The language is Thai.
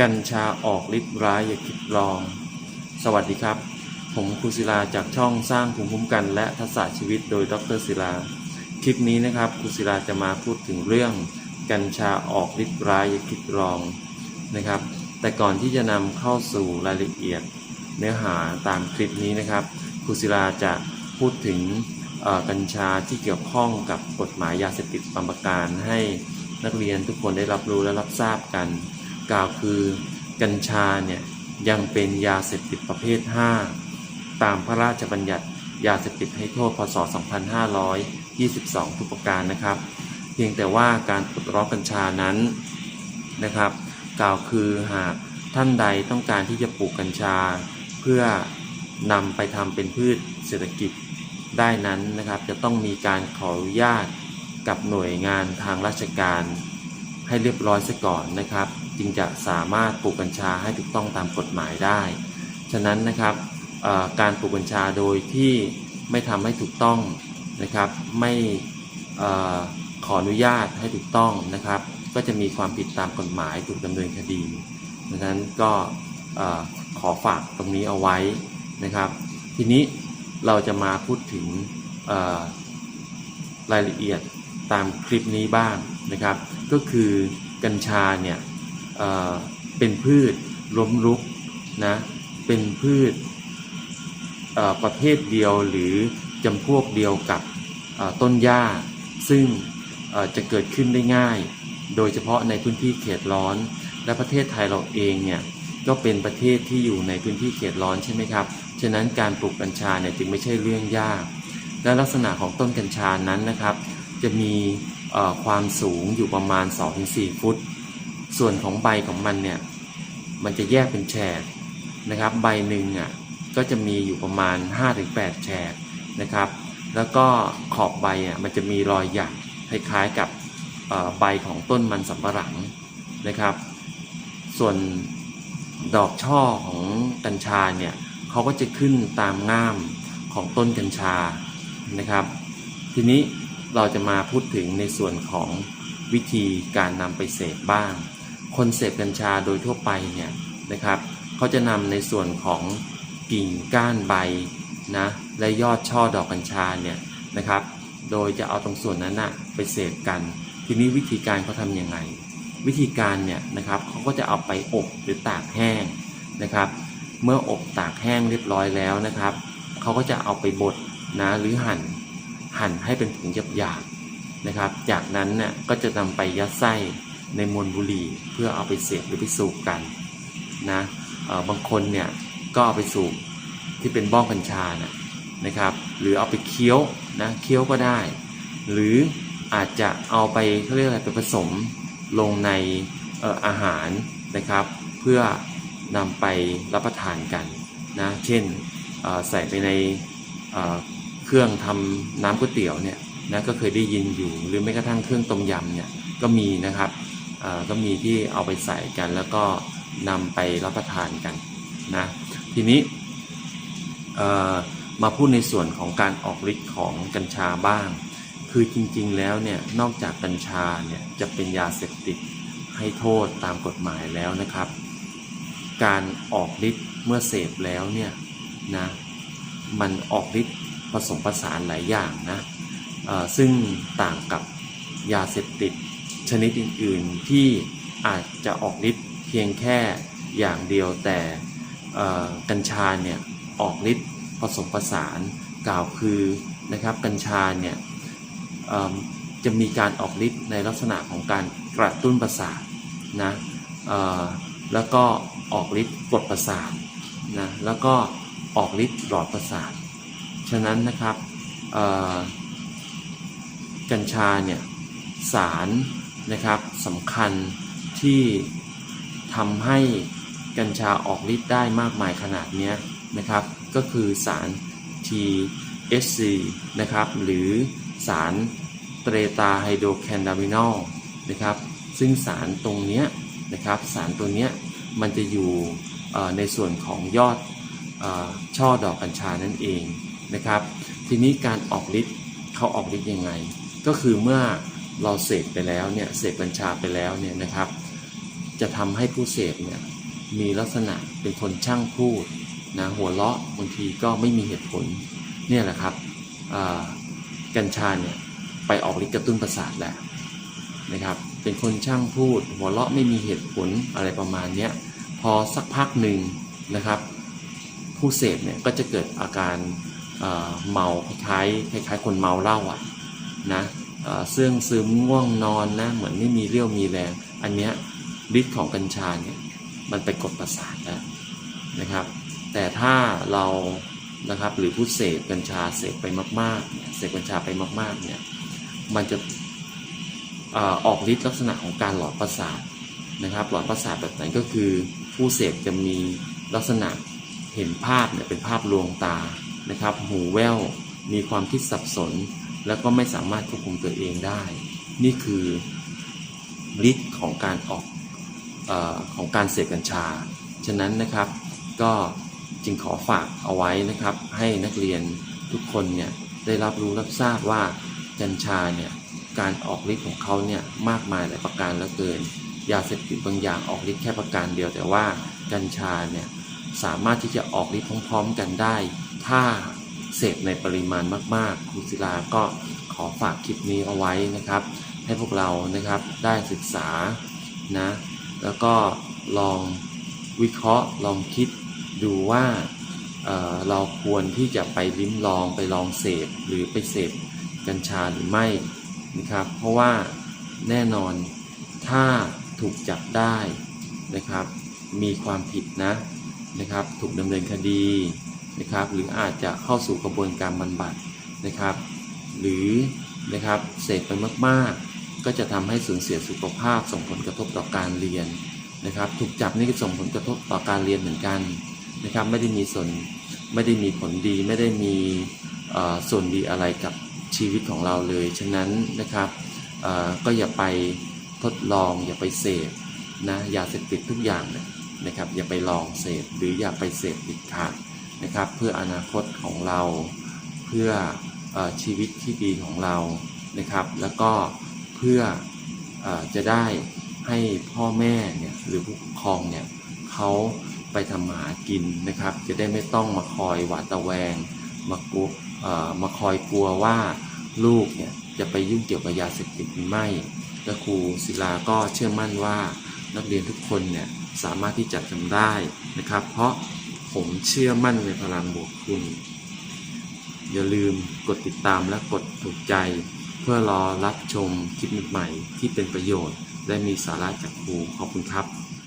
กัญชาออกฤทธิ์ร้ายอย่าคิดลอง สวัสดีครับ ผมครูศิลาจากช่องสร้างภูมิคุ้มกัน และทักษะชีวิตโดยดรศิลา คลิปนี้นะครับครูศิลาจะมาพูดถึงเรื่อง กัญชาออกฤทธิ์ร้ายอย่าคิดลองนะครับ แต่ก่อนที่จะนำเข้าสู่รายละเอียดเนื้อหาตามคลิปนี้นะครับครูศิลาจะพูดถึงกัญชาที่เกี่ยวข้องกับกฎหมายยาเสพติดบางประการให้นักเรียนทุกคนได้รับรู้และรับทราบกัน กล่าวคือ กัญชาเนี่ยยังเป็นยาเสพติดประเภท 5 ตามพระราชบัญญัติยาเสพติดให้โทษพศ 2522 ทุกประการนะครับ เพียงแต่ว่าการปลดล็อกกัญชานั้นนะครับ กล่าวคือหากท่านใดต้องการที่จะปลูกกัญชา เพื่อนำไปทำเป็นพืชเศรษฐกิจได้นั้นนะครับ จะต้องมีการขออนุญาตกับหน่วยงานทางราชการ ให้เรียบร้อยซะก่อนนะครับ จึงจะสามารถปลูกกัญชาให้ถูกต้องตามกฎหมายได้ ฉะนั้นนะครับการปลูกกัญชาโดยที่ไม่ทำให้ถูกต้องนะครับ ไม่ขออนุญาตให้ถูกต้องนะครับ ก็จะมีความผิดตามกฎหมายถูกดำเนินคดีดังนั้นก็ขอฝากตรงนี้เอาไว้นะครับ ทีนี้เราจะมาพูดถึงรายละเอียด ตามคลิปนี้บ้างนะครับ ก็คือกัญชาเนี่ยเเป็นพืชล้มลุกนะเป็นพืชประเภทเดียวหรือจำพวกเดียวกับต้นหญ้า ซึ่งจะเกิดขึ้นได้ง่าย โดยเฉพาะในพื้นที่เขตร้อน และประเทศไทยเราเองเนี่ยก็เป็นประเทศที่อยู่ในพื้นที่เขตร้อนใช่ไหมครับ ฉะนั้นการปลูกกัญชาเนี่ยจึงไม่ใช่เรื่องยาก และลักษณะของต้นกัญชานั้นนะครับ จะมีความสูงอยู่ประมาณ 2-4 ฟุต ส่วนของใบของมันเนี่ย มันจะแยกเป็นแฉกนะครับ ใบหนึ่งอะก็จะมีอยู่ประมาณ 5-8 แฉกนะครับ แล้วก็ขอบใบอะมันจะมีรอยหยักคล้ายๆกับใบของต้นมันสำปะหลังนะครับ ส่วนดอกช่อของกัญชาเนี่ยเขาก็จะขึ้นตามง่ามของต้นกัญชานะครับ ทีนี้ เราจะมาพูดถึงในส่วนของวิธีการนำไปเสพบ้าง คนเสพกัญชาโดยทั่วไปเนี่ยนะครับเขาจะนำในส่วนของกิ่งก้านใบนะและยอดช่อดอกกัญชาเนี่ยนะครับ โดยจะเอาตรงส่วนนั้นนะไปเสพกัน ทีนี้วิธีการเขาทำยังไง วิธีการเนี่ยนะครับเขาก็จะเอาไปอบหรือตากแห้งนะครับ เมื่ออบตากแห้งเรียบร้อยแล้วนะครับเขาก็จะเอาไปบดนะหรือหั่น หั่นให้เป็นผงหยาบๆนะครับ จากนั้นเนี่ยก็จะนำไปยัดไส้ในมวลบุหรี่เพื่อเอาไปเสพหรือไปสูบกันนะบางคนเนี่ยก็เอาไปสูบที่เป็นบ้องกัญชานะนะครับ หรือเอาไปเคี้ยวนะเคี้ยวก็ได้ หรืออาจจะเอาไปเขาเรียกอะไรไปผสมลงในอออาหารนะครับ เพื่อนำไปรับประทานกันนะเช่นใส่ไปใน เครื่องทำน้ำก๋วยเตี๋ยวเนี่ยนะก็เคยได้ยินอยู่ หรือแม้กระทั่งเครื่องต้มยำเนี่ยก็มีนะครับอ่อก็มีที่เอาไปใส่กันแล้วก็นำไปรับประทานกันนะทีนี้เอ่อมาพูดในส่วนของการออกฤทธิ์ของกัญชาบ้าง คือจริงๆแล้วเนี่ยนอกจากกัญชาเนี่ยจะเป็นยาเสพติดให้โทษตามกฎหมายแล้วนะครับ การออกฤทธิ์เมื่อเสพแล้วเนี่ยนะมันออกฤทธิ์ ผสมผสานหลายอย่างนะซึ่งต่างกับยาเสพติดชนิดอื่นๆ ที่อาจจะออกฤทธิ์เพียงแค่อย่างเดียวแต่กัญชาเนี่ยออกฤทธิ์ผสมผสานกล่าวคือนะครับกัญชาเนี่ยจะมีการออกฤทธิ์ในลักษณะของการกระตุ้นประสาทนะแล้วก็ออกฤทธิ์กดประสาทนะแล้วก็ออกฤทธิ์หลอดประสาท ฉะนั้นนะครับกัญชาเนี่ยสารนะครับสำคัญที่ทำให้กัญชาออกฤทธิ์ได้มากมายขนาดนี้นะครับ ก็คือสาร THC นะครับ หรือสารเตรตาไฮโดรแคนนาบินอลนะครับ ซึ่งสารตรงเนี้ยนะครับ สารตัวเนี้ยมันจะอยู่ในส่วนของยอดอช่อดอกกัญชานั่นเอง นะครับ ทีนี้การออกฤทธิ์เขาออกฤทธิ์ยังไง ก็คือเมื่อเราเสพไปแล้วเนี่ยเสพกัญชาไปแล้วเนี่ยนะครับ จะทำให้ผู้เสพเนี่ยมีลักษณะเป็นคนช่างพูดนะหัวเราะบางทีก็ไม่มีเหตุผลเนี่ยแหละครับกัญชาเนี่ยไปออกฤทธิ์กระตุ้นประสาทแหละนะครับ เป็นคนช่างพูด หัวเราะไม่มีเหตุผลอะไรประมาณนี้พอสักพักหนึ่งนะครับ ผู้เสพเนี่ยก็จะเกิดอาการ เมาคล้ายๆคล้ายๆคนเมาเหล้าอะนะเอ่อเสื่องซึมง่วงนอนนะเหมือนไม่มีเรี่ยวมีแรง อันเนี้ยฤทธิ์ของกัญชาเนี่ยมันไปกดประสาทแล้วนะครับ แต่ถ้าเรานะครับหรือผู้เสพกัญชาเสพไปมากๆเนี่ยเสพกัญชาไปมากๆเนี่ยมันจะออออกฤทธิ์ลักษณะของการหลอนประสาทนะครับ หลอนประสาทแบบไหนก็คือผู้เสพจะมีลักษณะเห็นภาพเนี่ยเป็นภาพลวงตา นะครับ หูแว่ว มีความคิดสับสน แล้วก็ไม่สามารถควบคุมตัวเองได้ นี่คือฤทธิ์ของการออกออของการเสพกัญชา ฉะนั้นนะครับก็จึงขอฝากเอาไว้นะครับ ให้นักเรียนทุกคนเนี่ยได้รับรู้รับทราบว่ากัญชาเนี่ยการออกฤทธิ์ของเขาเนี่ยมากมายหลายประการเหลือเกิน ยาเสพติดบางอย่างออกฤทธิ์แค่ประการเดียว แต่ว่ากัญชาเนี่ยสามารถที่จะออกฤทธิ์พร้อม ๆ กันได้ ถ้าเสพในปริมาณมาก ๆ ครูศิลาก็ขอฝากคลิปนี้เอาไว้นะครับ ให้พวกเรานะครับได้ศึกษานะแล้วก็ลองวิเคราะห์ลองคิดดูว่าเเราควรที่จะไปลิ้มลองไปลองเสพหรือไปเสพกัญชาหรือไม่นะครับ เพราะว่าแน่นอนถ้าถูกจับได้นะครับ มีความผิดนะนะครับ ถูกดำเนินคดี นะครับ หรืออาจจะเข้าสู่กระบวนการบำบัดนะครับ หรือนะครับเสพไปมากๆ ก็จะทำให้สูญเสียสุขภาพส่งผลกระทบต่อการเรียนนะครับ ถูกจับนี่ก็ส่งผลกระทบต่อการเรียนเหมือนกันนะครับ ไม่ได้มีส่วนไม่ได้มีผลดีไม่ได้มีส่วนดีอะไรกับชีวิตของเราเลย ฉะนั้นนะครับก็อย่าไปทดลองอย่าไปเสพนะยาเสพติดทุกอย่างนะครับ อย่าไปลองเสพหรืออย่าไปเสพติดขาด นะครับ เพื่ออนาคตของเรา เพื่อออชีวิตที่ดีของเรานะครับ แล้วก็เพื่อออจะได้ให้พ่อแม่เนี่ยหรือผู้ปกครองเนี่ยเขาไปทำหากินนะครับ จะได้ไม่ต้องมาคอยหวาดระแวง มากลัวมาคอยกลัวว่าลูกเนี่ยจะไปยุ่งเกี่ยวกับยาเสพติดหรือไม่และครูศิลาก็เชื่อมั่นว่านักเรียนทุกคนเนี่ยสามารถที่จะทำได้นะครับ เพราะ ผมเชื่อมั่นในพลังบวกคุณ อย่าลืมกดติดตามและกดถูกใจ เพื่อรอรับชมคลิปใหม่ที่เป็นประโยชน์ และมีสาระจากครูขอบคุณครับ